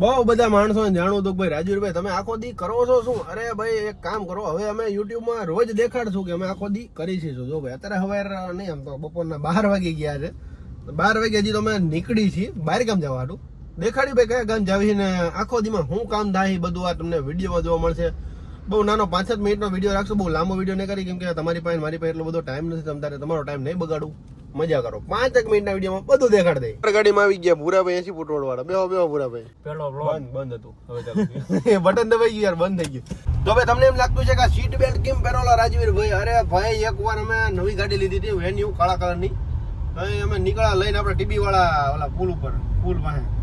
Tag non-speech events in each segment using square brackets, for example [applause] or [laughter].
બહુ બધા માણસો જાણવું હતું ભાઈ રાજુભાઈ તમે આખો દી કરો છો શું? અરે ભાઈ, એક કામ કરો. હવે અમે યુટ્યુબમાં રોજ દેખાડશું કે અમે આખો દી કરી છીએ જો ભાઈ, અત્યારે હવે નહીં આમ તો બપોરના બાર વાગી ગયા છે. બાર વાગે હજી તો અમે નીકળી છીએ. બહાર ગામ જવાનું? દેખાડી ભાઈ કયા ગામ જાવી ને આખો દીમાં શું કામ થાય બધું આ તમને વિડીયોમાં જોવા મળશે. બહુ નાનો પાંચ સાત મિનિટનો વીડિયો રાખશું. બહુ લાંબો વીડિયો નહીં કરી, કેમ કે તમારી પાસે મારી પાસે એટલો બધો ટાઈમ નથી. તમારે તમારો ટાઈમ નહીં બગાડું મજા કરો. પાંચ એક મિનિટના વિડીયોમાં બધું દેખાડ દે. ગાડીમાં આવી ગયા ભૂરાભાઈ એસી ફૂટ રોડ વાળા બેહો બેહો ભૂરાભાઈ. પેલો બંધ બંધ હતું. હવે ચાલુ. [laughs] બટન દબાઈ ગયું યાર બંધ થઈ ગયું. તો ભાઈ તમને એમ લાગતું છે કે સીટ બેલ્ટ કેમ પહેરોલા રાજવીર ભાઈ? અરે ભાઈ એકવાર અમે નવી ગાડી લીધી હતી વેન્યુ કાળા કલરની. અમે નીકળ્યા લઈને આપણે ટીબી વાળા ઓલા પુલ ઉપર પુલ પાસે.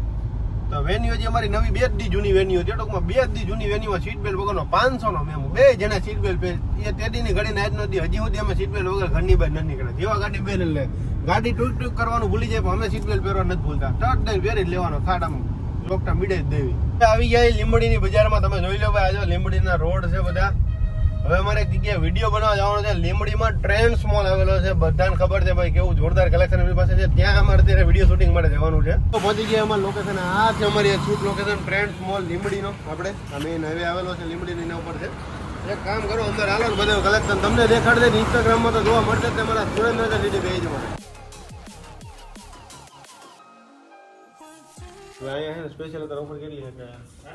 તો વેન્યુ હજી અમારી નવી બે જ દી જૂની વેન્યુ હતી. ટૂંકમાં બે જ દી જૂની વેન્યુમાં સીટ બેલ્ટ વગરનો પાંચસો નો મેમો બે જણા સીટ બેલ્ટ એ તેદીની ઘડી આજ નથી હજી સુધી અમે સીટ બેલ્ટ વગર ઘરની બહાર નથી નીકળ્યા. જેવા ગાડી બેલ લે ગાડી ટૂક ટૂક કરવાનું ભૂલી જાય, પણ અમે સીટ બેલ્ટ પહેરવા નથી ભૂલતા. ટટ દઈ પહેરી લેવાનો, ખાડામાં. લોકટા મીડે જ દેવી. આવી ગયા લીંબડીની બજારમાં, તમે જોઈ લો ભાઈ આજે લીંબડીના રોડ છે બધા. હવે અમારે જગ્યાએ વીડિયો બનાવવા જવાનો છે. લીમડીમાં ટ્રેન્ડ્સ મોલ આવેલો છે. બધાને ખબર છે ભાઈ કેવું જોરદાર કલેક્શન એમની પાસે છે. ત્યાં અમારે અત્યારે વીડિયો શૂટિંગ માટે જવાનું છે. તો પહોંચી ગયા અમારે લોકેશન આ છે અમારી શૂટ લોકેશન ટ્રેન્ડ્સ મોલ લીમડીનો આપણે, આ મેઇન આવેલો છે લીમડીની એના ઉપર છે. એક કામ કરો, અંદર હાલો ને કલેક્શન તમને દેખાડ દે ઇન્સ્ટાગ્રામમાં તો જોવા મળશે તમારા સુરેન્દ્રનગર લીધી પેજમાં. અહીંયા છે ને સ્પેશિયલ અત્યારે ઓફર કેટલી છે? કે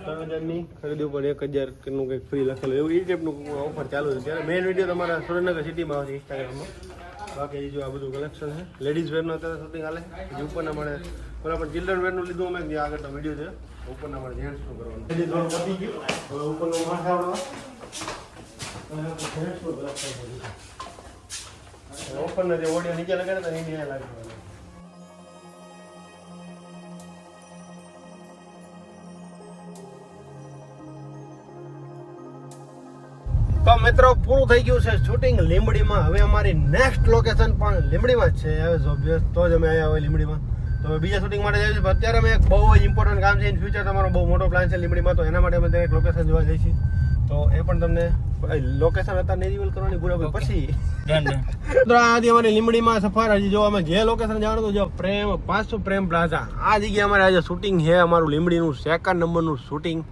ત્રણ હજારની ખરીદી ઉપર એક હજારનું કંઈક ફ્રી લખેલું. એવું એ ટાઈપનું ઓફર ચાલુ છે. ત્યારે મેઇન વીડિયો તમારા સુરેન્દ્રનગર સિટીમાં આવશે ઇન્સ્ટાગ્રામમાં બાકી જો આ બધું કલેક્શન છે. લેડીઝ વેરનું અત્યારે શૂટિંગ હાલે. જે ઉપરના મળે પણ ચિલ્ડ્રન વેરનું લીધું અમે જે આગળ વીડિયો છે. ઉપરના મળે જેન્ટ્સનું કરવાનું. પતી ગયું હવે ઉપરનું માથે આવડવા જે ઓડિયો નીચે લગાડે ને એની આ તો મિત્રો પૂરું થઈ ગયું છે શૂટિંગ લીંબડીમાં. હવે અમારી નેક્સ્ટ લોકેશન પણ લીંબડીમાં જ છે. હવે obvious તો જ અમે આવ્યા હોય લીંબડીમાં. તો બીજા શૂટિંગ માટે જઈએ છીએ. અત્યારે અમે એક બહુ જ ઇમ્પોર્ટન્ટ કામ છે. ઇન ફ્યુચર તમારો બહુ મોટો પ્લાન છે લીંબડીમાં. તો એના માટે અમે એક લોકેશન જોવા જઈએ છીએ તો એ પણ તમને લોકેશન હતા ને રિવીલ કરવાની બરાબર પછી [laughs] આજે અમારી લીમડીમાં સફાર હજી જો અમે જે લોકેશન જાણો તો જો પ્રેમ પાંચસો પ્રેમ પ્લાઝા. આ જગ્યાએ અમારે આજે શૂટિંગ છે. અમારું લીમડીનું સેકન્ડ નંબરનું શૂટિંગ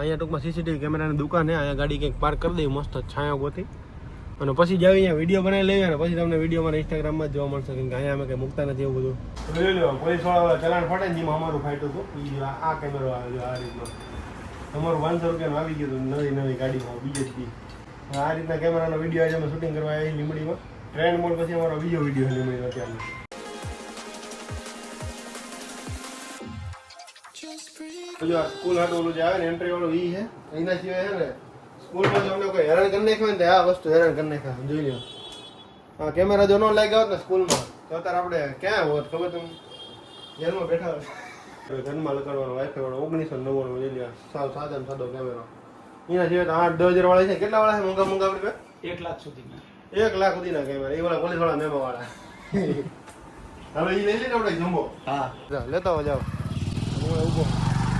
અહીંયા ટૂંકમાં સીસીટીવી કેમેરાની દુકાન છે, અહીંયા ગાડી કંઈક પાર્ક કરી દઈ મસ્ત છાંયો ગોતી. અને પછી જાવી અહીંયા વીડિયો બનાવી લઈએ અને પછી તમને વીડિયો મારા ઇન્સ્ટાગ્રામમાં જ જોવા મળશે કે અહીંયા અમે કંઈ મૂકતા નથી એવું બધું. જોઈ લો પોલીસવાળા ચલાણ ફાટે ને જેમાં અમારું ફાટ્યું હતું આ- કેમેરો આવે જો આ રીતનો. તમારું પાંચસો રૂપિયાનું આવી ગયું હતું નવી નવી ગાડીમાં, બીજે જ આ રીતના કેમેરાનો વીડિયો આજે અમે શૂટિંગ કરવા આવી લીમડીમાં ટ્રેન મોડ પછી અમારો બીજો વીડિયો લીમડીમાં અત્યારનો. જો આ સ્કૂલ હાટું ઓલું જે આવે ને એન્ટ્રી વાળું ઈ છે. એના સિવાય છે ને સ્કૂલમાં જો અમને કોઈ હેરાન કરી નાખ્યું ને આ વસ્તુ હેરાન કરી નાખ્યા જોઈ લો હા કેમેરા જો ન લાગ્યા હોત ને સ્કૂલમાં તો અત્યારે આપણે ક્યાં હોત? ખબર તમને? જેલમાં બેઠા હોય. ઘરમાં લગાડવાનો વાઈફાઈ વાળો ઓગણીસો નવ્વાણું જોઈ લો સાવ સાદા ને સાદો કેમેરો એના સિવાય આઠ દસ હજાર વાળા છે. કેટલા વાળા છે? મોંઘા મોંઘા આપડે એક લાખ સુધી એક લાખ સુધીના કેમેરા એ વાળા પોલીસવાળા મેમો વાળા [laughs] હવે એ લઈ લઈને આપણે જમ્બો. હા. લેતા જાઓ.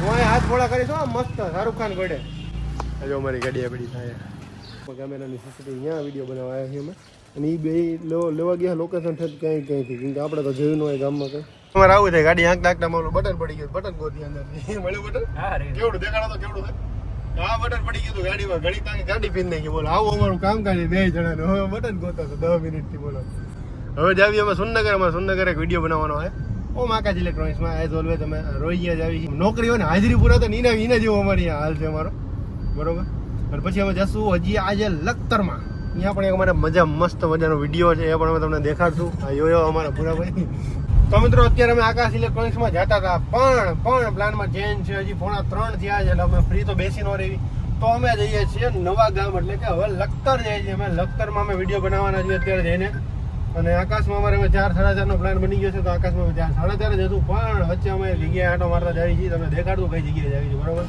હું અહીં હાથ ફોડા કરીશ આ મસ્ત શાહરુખ ખાન ગોડે. હજુ અમારી ગાડી આપણી થાય. કેમેરાની સીસીટીવી અહીંયા વીડિયો બનાવવા આવ્યા છીએ અમે. અને એ બે લેવા લેવા ગયા લોકેશન થત ક્યાંય ક્યાંયથી? કેમ કે આપણે તો જોયું ન હોય ગામમાં કંઈ. તમારે આવું થાય ગાડી આંખ નાખતા મારું બટન પડી ગયું બટન ગોતી અંદર. મળ્યું બટન? હા રે. કેવડું દેખાડો તો કેવડું થાય? બટન પડી ગયું હતું ગાડીમાં ગાડી તાંકી ગાડી પીન નાખી બોલો આવું અમારું કામ કાઢી બે જણાનું. હવે બટન ગોતા તો દસ મિનિટથી બોલો. હવે જાવી અમે સુનગર અમારે સુનગર એક વીડિયો બનાવવાનો હોય ઓ માકાજ ઇલેક્ટ્રોનિક્સમાં એઝ ઓલવેઝ અમે રોહિયા જ આવી નોકરી હોય ને હાજરી પૂરા તો નીના ઈના જેવો અમારી હાલ છે અમારો. બરોબર? અને પછી અમે જશું હજી આજે લખતરમાં. ત્યાં પણ એક અમારે મજા મસ્ત મજાનો વીડિયો છે, એ પણ અમે તમને દેખાડશું. આ યોયો અમારા પૂરાભાઈ તો મિત્રો, અત્યારે અમે આકાશ ઇલેક્ટ્રોનિક્સમાં જતા હતા. પણ પણ પ્લાનમાં ચેન્જ છે, હજી પોણા ત્રણ થયા છે, એટલે અમે ફ્રી તો બેસી ન રહેવી તો અમે જઈએ છીએ નવા ગામ, એટલે કે હવે લખતર જઈએ છીએ અમે લખતરમાં અમે વીડિયો બનાવવાના છીએ અત્યારે જઈને. અને આકાશમાં અમારે હવે ચાર સાડા ચારનો પ્લાન બની ગયો છે, તો આકાશમાં ચાર સાડા ચાર જ હતું. પણ વચ્ચે અમે જગ્યાએ આટો મારતા જઈએ છીએ. તમને દેખાડું કઈ જગ્યાએ જાય છીએ બરોબર?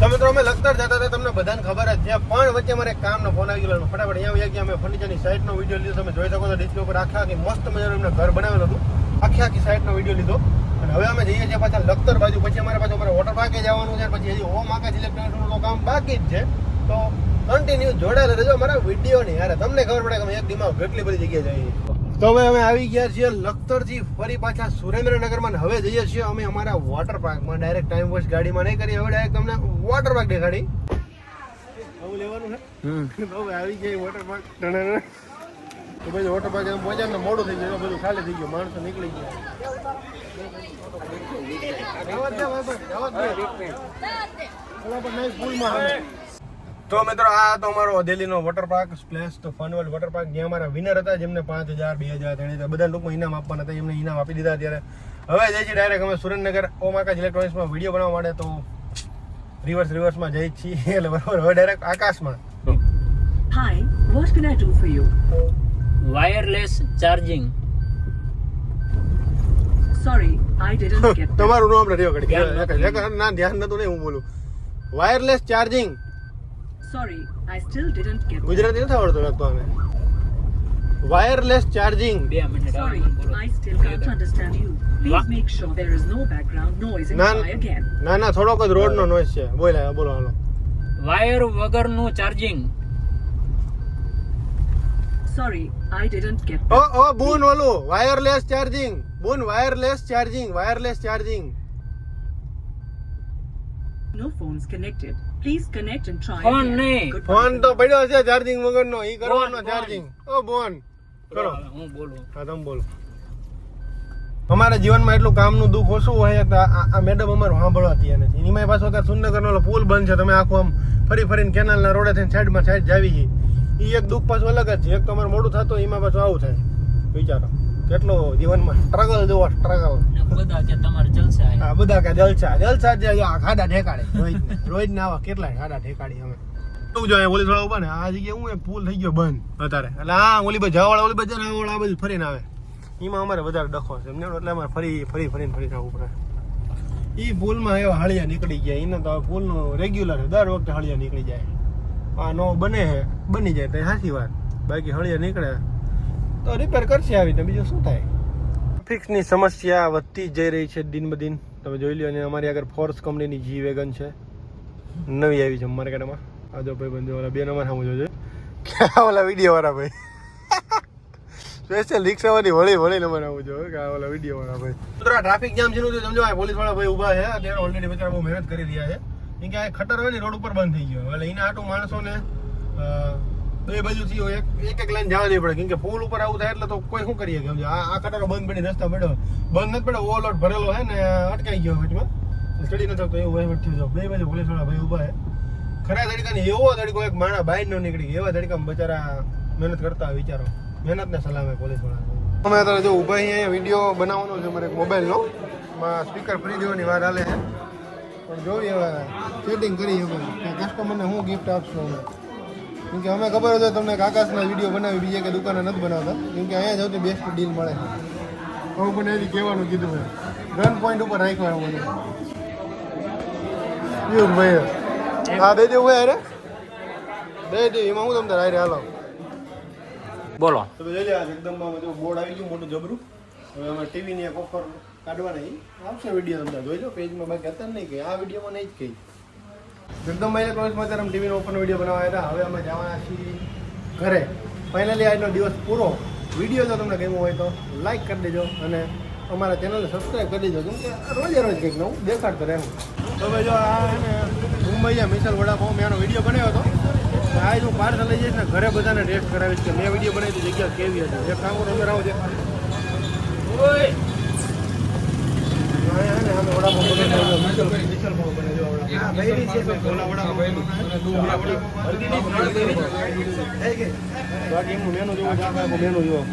તો મિત્રો, અમે લખતર જતા હતા, તમને ખબર જ છે. પણ વચ્ચે મારે કામનો ફોન ગયો ફટાફટ અહીંયા ગયા અમે ફર્નિચરની સાઈડનો વીડિયો લીધો તમે જોઈ શકો છો ડિસ્પ્લે ઉપર આખી મસ્ત મજાનું એમને ઘર બનાવેલું હતું. આખી આખી સાઈડનો વીડિયો લીધો. અને હવે અમે જઈએ છીએ પાછા લખતર બાજુ. પછી અમારે પાછું અમારે વોટર પાર્કે જવાનું છે. પછી હજી ઓમ આકાશ ઇલેક્ટ્રોનિક્સનું તો કામ બાકી જ છે. તો કન્ટિન્યુ જોડાયેલા રહેજો મારા વિડીયોની યાર તમને ખબર પડે કે અમે એક દિમાગ કેટલી બધી જગ્યાએ જઈએ તો હવે અમે આવી ગયા છીએ લખતરથી ફરી પાછા સુરેન્દ્રનગરમાં. હવે જઈએ છીએ અમે અમારા વોટર પાર્કમાં ડાયરેક્ટ ટાઈમ વેસ્ટ ગાડીમાં નહીં કરી. હવે ડાયરેક્ટ તમને વોટર પાર્ક દેખાડી. આવું લેવાનું છે હવે આવી ગયા વોટર પાર્ક તો પછી ઓટો પાર્ક એમ ને મોડું થઈ ગયું બધું ખાલી થઈ ગયું માણસો નીકળી ગયા. તો મિત્રો આ તો અમારો દિલ્હીનો વોટર પાર્ક સ્પ્લેશ તો ફનવર્લ્ડ વોટર પાર્ક જ્યાં અમારા વિનર હતા જેમને પાંચ હજાર બે હજાર ત્રણ હજાર બધા લોકો ઇનામ આપવાના હતા એમને ઇનામ આપી દીધા અત્યારે. હવે જઈએ છીએ ડાયરેક્ટ અમે સુરેન્દ્રનગર ઓમાકાશ ઇલેક્ટ્રોનિક્સમાં વીડિયો બનાવવા માટે તો રિવર્સ રિવર્સમાં જઈએ છીએ. એટલે બરાબર હવે ડાયરેક્ટ આકાશમાં. Hi what can I do for you? Wireless charging Sorry, I didn't get that. તમારું નામ નહોતું. ના ધ્યાન નતું નહીં હું બોલું wireless charging Sorry, I still didn't get that. Gujarati નથી આવડતું લખતો આને વાયરલેસ ચાર્જિંગ બે minute Sorry, I still can't understand you. Wha- Please make sure there is no background noise and None. try again. ના ના થોડોક જ રોડનો noise છે બોલ બોલો હાલો વાયર વગરનું charging Sorry, I didn't get that. Oh, oh, Boon Walu, wireless charging Boon, wireless charging wireless charging No phones connected. Please connect and try Phone again. નહીં. Phone તો પડ્યો છે ચાર્જિંગ વગરનો. ઈ કરવાનો ચાર્જિંગ ઓ બોન કરો. હું બોલું. હા તમે બોલો. અમારા જીવનમાં એટલું કામનું દુઃખ ઓછું હોય તો આ મેડમ અમારું સાંભળવાથી નથી એમાં પાછો અત્યારે સુંદરગરનો પુલ બંધ છે. તમે આખું આમ ફરી ફરીને કેનાલના રોડે થઈને સાઈડમાં સાઈડ જાવી છે. એ એક દુઃખ પાછું અલગ જ છે. એક તમારે મોડું થતું એમાં પાછું આવું થાય. વિચારો. કેટલો જીવનમાં સ્ટ્રગલ જોવો સ્ટ્રગલ બધા કે તમારે જલસા હા આ બધા કે જલસા. જલસા જે ખાડા ઢેકાડે રોજ રોજ ના આવા કેટલાય ખાડા ઢેકાડી અમે. તું જો ઓલી થોડા ઊભા ને? આ જગ્યાએ હું એક પુલ થઈ ગયો બંધ અત્યારે. એટલે હા ઓલી બાજુ જવાવાળા ઓલી બાજુ જાય આ બાજુ ફરીને આવે. એમાં અમારે વધારે ડખો છે. એમને એટલે અમારે ફરી ફરી ફરીને ફરી આવવું પડે. એ પુલમાં એવા હળિયા નીકળી ગયા. એને તો પુલનું રેગ્યુલર દર વખતે હળિયા નીકળી જાય. આ નો બને છે બની જાય તો સાચી વાત. બાકી હળિયા નીકળે. તો રિપેર કરશે આવી તો બીજું શું થાય? ટ્રાફિકની સમસ્યા વધતી જઈ રહી છે દિન બ દિન. તમે જોઈ લો અને અમારી આગળ ફોર્સ કંપનીની જી વેગન છે. નવી આવી છે માર્કેટમાં. આ જો ભાઈ બંધુ ઓલા બે નંબર સામું જોજો. ક્યાં ઓલા વીડિયો વાળા ભાઈ? સ્પેશિયલ રિક્ષાવાળી વળી વળી નંબર આવું જો કે ઓલા વીડિયો વાળા ભાઈ. મિત્રો ટ્રાફિક જામ છે સમજો પોલીસવાળા ભાઈ ઊભા છે અત્યારે ઓલરેડી બચારા બહુ મહેનત કરી રહ્યા છે. કેમ કે આ ખટર હોય ને રોડ ઉપર બંધ થઈ ગયો. એટલે એના આટું માણસોને બે બાજુથી એક એક એક લાઈન જવા નહીં પડે. કેમ કે પુલ ઉપર આવું થાય એટલે તો કોઈ શું કરીએ કેમ આ આ ખટારો બંધ પડી, રસ્તા પડ્યો. બંધ નથી પડ્યો ઓવરલોડ ભરેલો છે ને, અટકાઈ ગયો વચમાં સ્ટડી નથી થતો એવું વહીવટ થયો બે બાજુ પોલીસવાળા ભાઈ ઊભા છે. ખરા તડકા ને એવો તડકો એક માણા બહાર નો નીકળી એવા તડકામાં બચારા મહેનત કરતા વિચારો મહેનત ને સલામે પોલીસવાળા અમે અત્યારે જો ઊભા અહીંયા વીડિયો બનાવવાનો છે મારે મોબાઈલનો સ્પીકર ફ્રી દેવાની વાત હાલે છે. પણ જોઈએ હવે. સેટિંગ કરી હવે કે કસ્ટમરને હું ગિફ્ટ આપશું અમે કેમ કે અમે ખબર હતો તમને કે આકાશના વીડિયો બનાવી બીજે કે દુકાને નથી બનાવતા. કેમ કે અહીંયા સૌથી બેસ્ટ ડીલ મળે. હું પણ એથી કહેવાનું કીધું મેં. ગન પોઈન્ટ ઉપર રાખ્યો મને. પિયુષ ભાઈ હા દઈ દેવું ભાઈ અરે દઈ દે એમાં હું તમને રાય હાલો. બોલો. તમે જોઈ લે એકદમ બોર્ડ આવી ગયું મોટું જબરું. હવે અમે ટીવીની એક ઓફર કાઢવાના ઈ આવશે વીડિયો તમને જોઈ લો પેજમાં બાકી અત્યારે નહીં કહી આ વિડીયોમાં નહીં જ કહી જગદંબા કોલેજમાં અત્યારે અમે ટીવીનો ઓપન વીડિયો બનાવ્યા હતા. હવે અમે જવાના છીએ ઘરે. ફાઇનલી આજનો દિવસ પૂરો. વીડિયો જો તમને ગમ્યો હોય તો લાઈક કરી દેજો અને અમારા ચેનલને સબસ્ક્રાઈબ કરી દેજો. કેમ કે રોજે રોજ કંઈક નવું દેખાડતો રહેવું હવે જો આ હે ને મુંબઈ મિસલ વડાપાઉં મેં આનો વીડિયો બનાવ્યો હતો. આજ હું પાર્સલ લઈ જઈશ ને ઘરે બધાને ટેસ્ટ કરાવીશ કે મેં વીડિયો બનાવી જગ્યા કેવી હતી. એક કામ કરો છે બાકી એમનું મેનુ જોવું મેનુ જોવો.